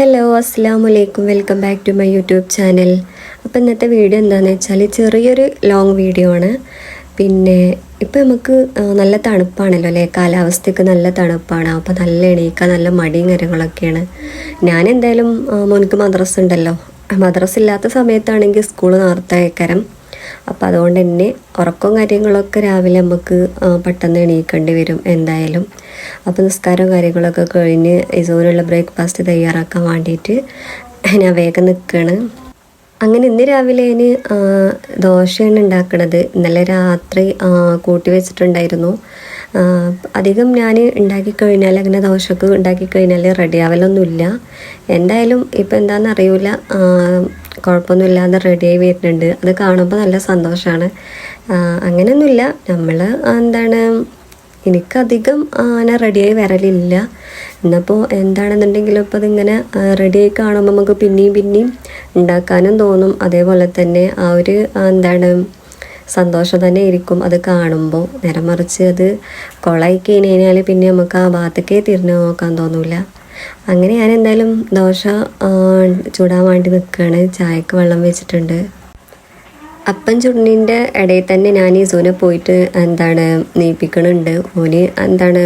Hello അസ്സാം വലൈക്കും welcome back to my YouTube channel. അപ്പോൾ ഇന്നത്തെ വീഡിയോ എന്താണെന്ന് വെച്ചാൽ ചെറിയൊരു ലോങ് വീഡിയോ ആണ്. പിന്നെ ഇപ്പോൾ നമുക്ക് നല്ല തണുപ്പാണല്ലോ അല്ലേ? കാലാവസ്ഥയ്ക്ക് നല്ല തണുപ്പാണ്. അപ്പോൾ നല്ല എണീക്കാൻ നല്ല മടിയും കാര്യങ്ങളൊക്കെയാണ്. ഞാൻ എന്തായാലും മോനിക്ക് മദ്രസ ഉണ്ടല്ലോ. മദ്രസ് ഇല്ലാത്ത സമയത്താണെങ്കിൽ സ്കൂൾ നേരത്തെ അയക്കരം അപ്പം അതുകൊണ്ട് തന്നെ ഉറക്കവും കാര്യങ്ങളൊക്കെ രാവിലെ നമുക്ക് പെട്ടെന്ന് എണീക്കേണ്ടി വരും എന്തായാലും. അപ്പോൾ നിസ്കാരവും കാര്യങ്ങളൊക്കെ കഴിഞ്ഞ് ഇസോനുള്ള ബ്രേക്ക്ഫാസ്റ്റ് തയ്യാറാക്കാൻ വേണ്ടിയിട്ട് ഞാൻ വേഗം നിൽക്കുകയാണ് അങ്ങനെ ഇന്ന് രാവിലെ ഞാൻ ദോശയാണ് ഉണ്ടാക്കണത്. ഇന്നലെ രാത്രി കൂട്ടി വെച്ചിട്ടുണ്ടായിരുന്നു. അധികം ഞാൻ ഉണ്ടാക്കി കഴിഞ്ഞാൽ അങ്ങനെ ദോശക്ക് ഉണ്ടാക്കി കഴിഞ്ഞാൽ റെഡി ആവലൊന്നുമില്ല എന്തായാലും ഇപ്പം എന്താണെന്ന് അറിയില്ല കുഴപ്പമൊന്നുമില്ലാതെ റെഡിയായി വരുന്നുണ്ട്. അത് കാണുമ്പോൾ നല്ല സന്തോഷമാണ് അങ്ങനെയൊന്നുമില്ല. നമ്മൾ എന്താണ് എനിക്കധികം അങ്ങനെ റെഡിയായി വരലില്ല. എന്നപ്പോൾ എന്താണെന്നുണ്ടെങ്കിലും ഇപ്പോൾ അതിങ്ങനെ റെഡിയായി കാണുമ്പോൾ നമുക്ക് പിന്നെയും പിന്നെയും ഉണ്ടാക്കാനും തോന്നും. അതേപോലെ തന്നെ ആ ഒരു എന്താണ് സന്തോഷം തന്നെ ഇരിക്കും അത് കാണുമ്പോൾ നേരെ മറിച്ച് അത് കൊളായി കഴിഞ്ഞ് കഴിഞ്ഞാൽ പിന്നെ നമുക്ക് ആ ഭാഗത്തേക്കേ തിരിഞ്ഞു നോക്കാൻ തോന്നില്ല അങ്ങനെ ഞാൻ എന്തായാലും ദോശ ചൂടാൻ വേണ്ടി നിൽക്കുകയാണ് ചായക്ക് വെള്ളം വെച്ചിട്ടുണ്ട്. അപ്പം ചുണ്ണിന്റെ ഇടയിൽ തന്നെ ഞാൻ ഈ സൂനെ പോയിട്ട് എന്താണ് നീപ്പിക്കണുണ്ട്. ഓന് എന്താണ്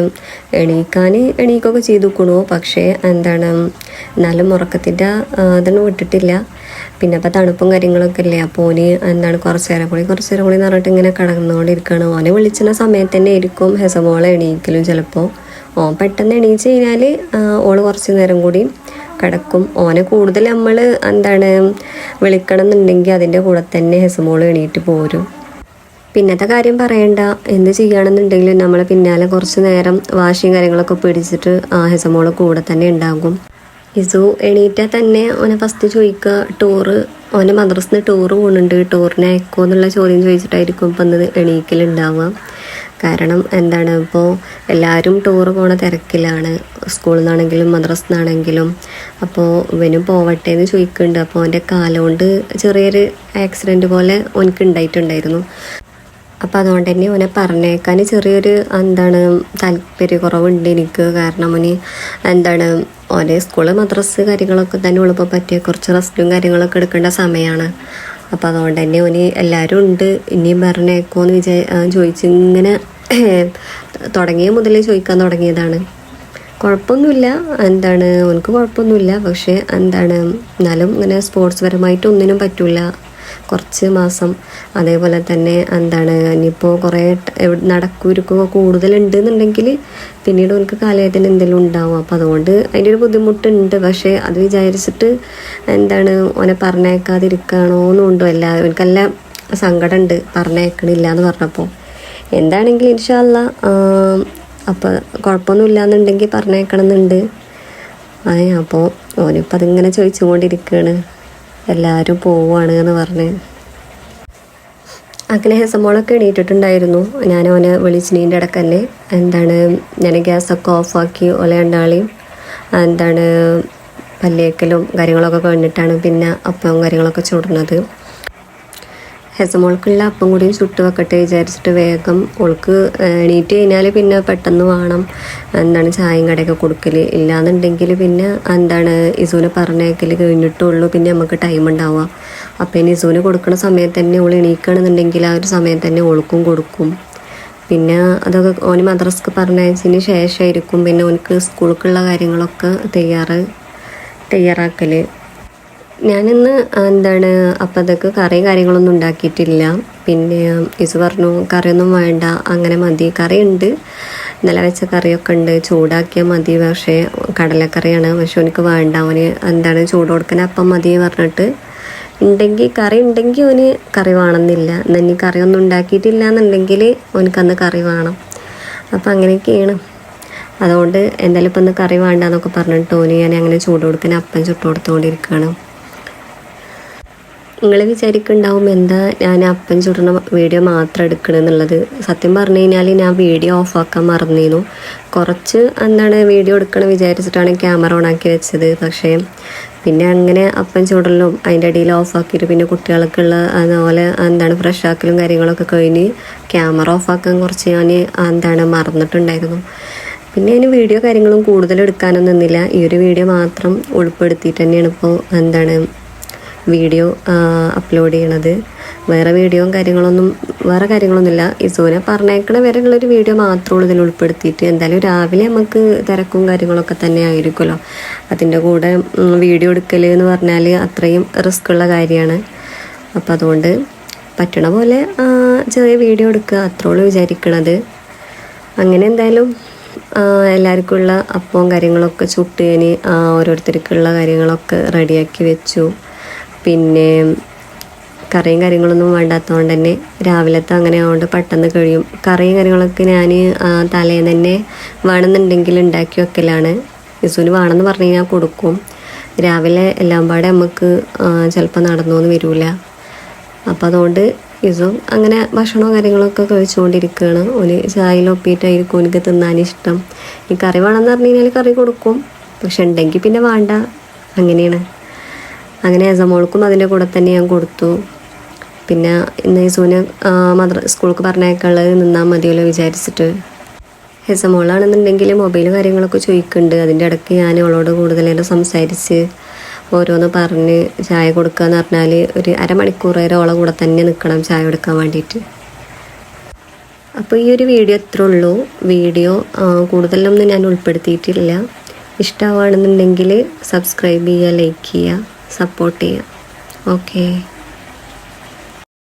എണീക്കാൻ എണീക്കൊക്കെ ചെയ്തുക്കണു. പക്ഷേ എന്താണ് എന്നാലും ഉറക്കത്തിന്റെ അതൊന്നും വിട്ടിട്ടില്ല. പിന്നെ അപ്പോൾ തണുപ്പും കാര്യങ്ങളൊക്കെ അല്ലേ അപ്പോൾ ഓന് എന്താണ് കുറച്ച് നേരം കൂടി കുറച്ച് നേരം കൂടി എന്ന് പറഞ്ഞിട്ട് ഇങ്ങനെ കിടന്നുകൊണ്ടിരിക്കുകയാണ്. ഓനെ വിളിച്ചിരുന്ന സമയത്ത് തന്നെ ഇരിക്കും ഹെസമോളെ എണീക്കലും ചിലപ്പോൾ. ഓൻ പെട്ടെന്ന് എണീച്ച് കഴിഞ്ഞാൽ ഓൾ കുറച്ച് നേരം കൂടി കിടക്കും. ഓനെ കൂടുതൽ നമ്മൾ എന്താണ് വിളിക്കണം എന്നുണ്ടെങ്കിൽ അതിന്റെ കൂടെ തന്നെ ഹെസമോൾ എണീറ്റ് പോരും. പിന്നത്തെ കാര്യം പറയണ്ട. എന്ത് ചെയ്യുകയാണെന്നുണ്ടെങ്കിലും നമ്മൾ പിന്നാലെ കുറച്ച് നേരം വാശിയും കാര്യങ്ങളൊക്കെ പിടിച്ചിട്ട് ആ ഹെസമോൾ കൂടെ തന്നെ ഉണ്ടാകും. ഇസു എണീറ്റാൽ തന്നെ ഓനെ ഫസ്റ്റ് ചോദിക്കുക ടൂറ്? ഓന്റെ മദ്രസിന് ടൂറ് പോകുന്നുണ്ട് ടൂറിനെ അയക്കുമോ എന്നുള്ള ചോദ്യം ചോദിച്ചിട്ടായിരിക്കും ഇപ്പം ഇന്ന് എണീക്കലുണ്ടാവുക. കാരണം എന്താണ്? ഇപ്പോൾ എല്ലാവരും ടൂർ പോണ തിരക്കിലാണ്. സ്കൂളിൽ നിന്നാണെങ്കിലും മദ്രസ് നിന്നാണെങ്കിലും അപ്പോൾ ഇവനും പോവട്ടെ എന്ന് ചോദിക്കുന്നുണ്ട് അപ്പോൾ അവന്റെ കാലുകൊണ്ട് ചെറിയൊരു ആക്സിഡന്റ് പോലെ ഓനക്ക് ഉണ്ടായിട്ടുണ്ടായിരുന്നു അപ്പോൾ അതുകൊണ്ട് തന്നെ ഓനെ പറഞ്ഞേക്കാൻ ചെറിയൊരു എന്താണ് താല്പര്യക്കുറവുണ്ട് എനിക്ക്. കാരണം ഓന് എന്താണ് ഓനെ സ്കൂൾ മദ്രസ് കാര്യങ്ങളൊക്കെ തന്നെ ഉള്ളപ്പോൾ പറ്റിയ കുറച്ച് റെസ്റ്റും കാര്യങ്ങളൊക്കെ എടുക്കേണ്ട സമയമാണ് അപ്പോൾ അതുകൊണ്ട് തന്നെ ഓന് എല്ലാവരും ഉണ്ട്. ഇനിയും പറഞ്ഞേക്കോന്ന് വിചാ ആ, ചോദിച്ച് ഇങ്ങനെ തുടങ്ങിയ മുതലേ ചോദിക്കാൻ തുടങ്ങിയതാണ്. കുഴപ്പമൊന്നുമില്ല. എന്താണ് ഓനക്ക് കുഴപ്പമൊന്നുമില്ല. പക്ഷേ എന്താണ് എന്നാലും ഇങ്ങനെ സ്പോർട്സ് പരമായിട്ട് ഒന്നിനും പറ്റില്ല കുറച്ച് മാസം. അതേപോലെ തന്നെ എന്താണ് ഇനിയിപ്പോൾ കുറേ നടക്കൂരുക്കൊക്കെ കൂടുതലുണ്ട് എന്നുണ്ടെങ്കിൽ പിന്നീട് ഓനക്ക് കാലയത്തിന് എന്തെങ്കിലും ഉണ്ടാവും. അപ്പോൾ അതുകൊണ്ട് അതിന്റെ ഒരു ബുദ്ധിമുട്ടുണ്ട്. പക്ഷേ അത് വിചാരിച്ചിട്ട് എന്താണ് ഓനെ പറഞ്ഞേക്കാതിരിക്കണോ എന്നുണ്ടോ അല്ല എനിക്കല്ല സങ്കടമുണ്ട്. പറഞ്ഞേക്കണില്ല എന്ന് പറഞ്ഞപ്പോൾ എന്താണെങ്കിലും ഇൻഷാല്ല അപ്പോൾ കുഴപ്പമൊന്നുമില്ല എന്നുണ്ടെങ്കിൽ പറഞ്ഞേക്കണം എന്നുണ്ട് ആ അപ്പോൾ ഓനിപ്പോൾ അതിങ്ങനെ ചോദിച്ചുകൊണ്ടിരിക്കുകയാണ് എല്ലാവരും പോവുകയാണ് എന്ന് പറഞ്ഞ്. അങ്ങനെ ഹെസമോളൊക്കെ എണീറ്റിട്ടുണ്ടായിരുന്നു. ഞാൻ ഓനെ വിളിച്ചിനീന്റെ ഇടയ്ക്ക് തന്നെ. എന്താണ് ഞാൻ ഗ്യാസൊക്കെ ഓഫാക്കി ഓല ഉണ്ടാളിയും എന്താണ് പല്ലേക്കലും കാര്യങ്ങളൊക്കെ കഴിഞ്ഞിട്ടാണ് പിന്നെ അപ്പവും കാര്യങ്ങളൊക്കെ ചുടുന്നത് ഹെസമോൾക്കുള്ള അപ്പം കൂടിയും ചുട്ട് വെക്കട്ടെ വിചാരിച്ചിട്ട് വേഗം ഓൾക്ക് എണീറ്റ് കഴിഞ്ഞാൽ പിന്നെ പെട്ടെന്ന് വേണം. എന്താണ് ചായയും കടയൊക്കെ കൊടുക്കൽ ഇല്ലാന്നുണ്ടെങ്കിൽ പിന്നെ എന്താണ് ഇസൂനെ പറഞ്ഞേക്കൽ കഴിഞ്ഞിട്ടുള്ളൂ പിന്നെ നമുക്ക് ടൈം ഉണ്ടാവുക. അപ്പം ഇനി ഇസൂന് കൊടുക്കുന്ന സമയത്ത് തന്നെ ഓൾ എണീക്കണമെന്നുണ്ടെങ്കിൽ ആ ഒരു സമയത്ത് തന്നെ ഓൾക്കും കൊടുക്കും. പിന്നെ അതൊക്കെ ഓന് മദ്രസ്ക്ക് പറഞ്ഞയച്ചതിന് ശേഷമായിരിക്കും പിന്നെ ഓനക്ക് സ്കൂളിലേക്കുള്ള കാര്യങ്ങളൊക്കെ തയ്യാറ് തയ്യാറാക്കൽ ഞാനിന്ന് എന്താണ് അപ്പത്തേക്ക് കറി കാര്യങ്ങളൊന്നും ഉണ്ടാക്കിയിട്ടില്ല. പിന്നെ ഇസ് പറഞ്ഞു കറിയൊന്നും വേണ്ട അങ്ങനെ മതി. കറി ഉണ്ട് ഇന്നലെ വെച്ച കറിയൊക്കെ ഉണ്ട്. ചൂടാക്കിയാൽ മതി. പക്ഷേ കടലക്കറിയാണ്. പക്ഷെ എനിക്ക് വേണ്ട. അവന് എന്താണ് ചൂട് കൊടുക്കാൻ അപ്പം മതി പറഞ്ഞിട്ട്. ഉണ്ടെങ്കിൽ കറി ഉണ്ടെങ്കിൽ അവന് കറി വേണമെന്നില്ല. എന്നാൽ ഇനി കറിയൊന്നും ഉണ്ടാക്കിയിട്ടില്ല എന്നുണ്ടെങ്കിൽ അവനക്കന്ന് കറി വേണം. അപ്പം അങ്ങനെയൊക്കെയാണ്. അതുകൊണ്ട് എന്തായാലും ഇപ്പം ഒന്ന് കറി വേണ്ടെന്നൊക്കെ പറഞ്ഞിട്ട് ഓന് ഞാൻ അങ്ങനെ ചൂട് കൊടുക്കാൻ അപ്പം ചുട്ട് കൊടുത്തുകൊണ്ടിരിക്കുകയാണ് നിങ്ങൾ വിചാരിക്കുന്നുണ്ടാവും എന്താ ഞാൻ അപ്പം ചുടുന്ന വീഡിയോ മാത്രം എടുക്കണമെന്നുള്ളത് സത്യം പറഞ്ഞു കഴിഞ്ഞാൽ ഞാൻ വീഡിയോ ഓഫാക്കാൻ മറന്നിരുന്നു കുറച്ച് എന്താണ് വീഡിയോ എടുക്കണം വിചാരിച്ചിട്ടാണ് ക്യാമറ ഓണാക്കി വെച്ചത്. പക്ഷേ പിന്നെ അങ്ങനെ അപ്പം ചുടലും അതിന്റെ ഇടയിൽ ഓഫാക്കിയിട്ട് പിന്നെ കുട്ടികൾക്കുള്ള അതുപോലെ എന്താണ് ഫ്രഷ് ആക്കലും കാര്യങ്ങളൊക്കെ കഴിഞ്ഞ് ക്യാമറ ഓഫാക്കാൻ കുറച്ച് ഞാൻ എന്താണ് മറന്നിട്ടുണ്ടായിരുന്നു. പിന്നെ അതിന് വീഡിയോ കാര്യങ്ങളും കൂടുതൽ എടുക്കാനൊന്നും നിന്നില്ല. ഈ ഒരു വീഡിയോ മാത്രം ഉൾപ്പെടുത്തിയിട്ട് തന്നെയാണ് ഇപ്പോൾ എന്താണ് വീഡിയോ അപ്ലോഡ് ചെയ്യണത്. വേറെ വീഡിയോയും കാര്യങ്ങളൊന്നും വേറെ കാര്യങ്ങളൊന്നുമില്ല. ഇസോനെ പറഞ്ഞേക്കണ വരെയുള്ളൊരു വീഡിയോ മാത്രമുള്ളൂ ഇതിൽ ഉൾപ്പെടുത്തിയിട്ട്. എന്തായാലും രാവിലെ നമുക്ക് തിരക്കും കാര്യങ്ങളൊക്കെ തന്നെ ആയിരിക്കുമല്ലോ. അതിന്റെ കൂടെ വീഡിയോ എടുക്കൽ എന്ന് പറഞ്ഞാൽ അത്രയും റിസ്ക് ഉള്ള കാര്യമാണ്. അപ്പോൾ അതുകൊണ്ട് പറ്റണ പോലെ ചെറിയ വീഡിയോ എടുക്കുക. അത്രയുള്ളൂ വിചാരിക്കണത്. അങ്ങനെ എന്തായാലും എല്ലാവർക്കുള്ള അപ്പവും കാര്യങ്ങളൊക്കെ ചുട്ടേന് ഓരോരുത്തർക്കുള്ള കാര്യങ്ങളൊക്കെ റെഡിയാക്കി വെച്ചു. പിന്നെ കറിയും കാര്യങ്ങളൊന്നും വേണ്ടാത്തതുകൊണ്ട് തന്നെ രാവിലത്തെ അങ്ങനെ ആയതുകൊണ്ട് പെട്ടെന്ന് കഴിയും. കറിയും കാര്യങ്ങളൊക്കെ ഞാൻ തലേന്ന് തന്നെ വേണമെന്നുണ്ടെങ്കിൽ ഉണ്ടാക്കി വെക്കലാണ്. യസുവിന് വേണമെന്ന് പറഞ്ഞു കഴിഞ്ഞാൽ കൊടുക്കും. രാവിലെ എല്ലാം പാടെ നമുക്ക് ചിലപ്പോൾ നടന്നൊന്നും വരില്ല അപ്പോൾ അതുകൊണ്ട് ഇസും അങ്ങനെ ഭക്ഷണവും കാര്യങ്ങളൊക്കെ കഴിച്ചുകൊണ്ടിരിക്കുകയാണ് ഒരു ചായയിലൊപ്പിയിട്ടായിരിക്കും എനിക്ക് തിന്നാൻ ഇഷ്ടം. ഈ കറി വേണമെന്ന് പറഞ്ഞു കഴിഞ്ഞാൽ കറി കൊടുക്കും. പക്ഷെ ഉണ്ടെങ്കിൽ പിന്നെ വേണ്ട. അങ്ങനെയാണ്. അങ്ങനെ എസമോൾക്കും അതിന്റെ കൂടെ തന്നെ ഞാൻ കൊടുത്തു. പിന്നെ ഇന്ന് യസുവിന് മദർ സ്കൂൾക്ക് പറഞ്ഞേക്കാളത് നിന്നാൽ മതിയല്ലോ വിചാരിച്ചിട്ട്. ഹെസമോളാണെന്നുണ്ടെങ്കിൽ മൊബൈൽ കാര്യങ്ങളൊക്കെ ചോദിക്കുന്നുണ്ട്. അതിന്റെ ഇടയ്ക്ക് ഞാൻ അവളോട് കൂടുതലായിട്ട് സംസാരിച്ച് ഓരോന്ന് പറഞ്ഞ് ചായ കൊടുക്കുക എന്ന് പറഞ്ഞാൽ ഒരു അരമണിക്കൂർ വരെ അവളെ കൂടെ തന്നെ നിൽക്കണം ചായ കൊടുക്കാൻ വേണ്ടിയിട്ട്. അപ്പോൾ ഈ ഒരു വീഡിയോ ഇത്രേ ഉള്ളൂ. വീഡിയോ കൂടുതലൊന്നും ഞാൻ ഉൾപ്പെടുത്തിയിട്ടില്ല. ഇഷ്ടമാണെന്നുണ്ടെങ്കിൽ സബ്സ്ക്രൈബ് ചെയ്യുക ലൈക്ക് ചെയ്യുക. സപ്പോർട്ട് ചെയ്യുക ഓക്കേ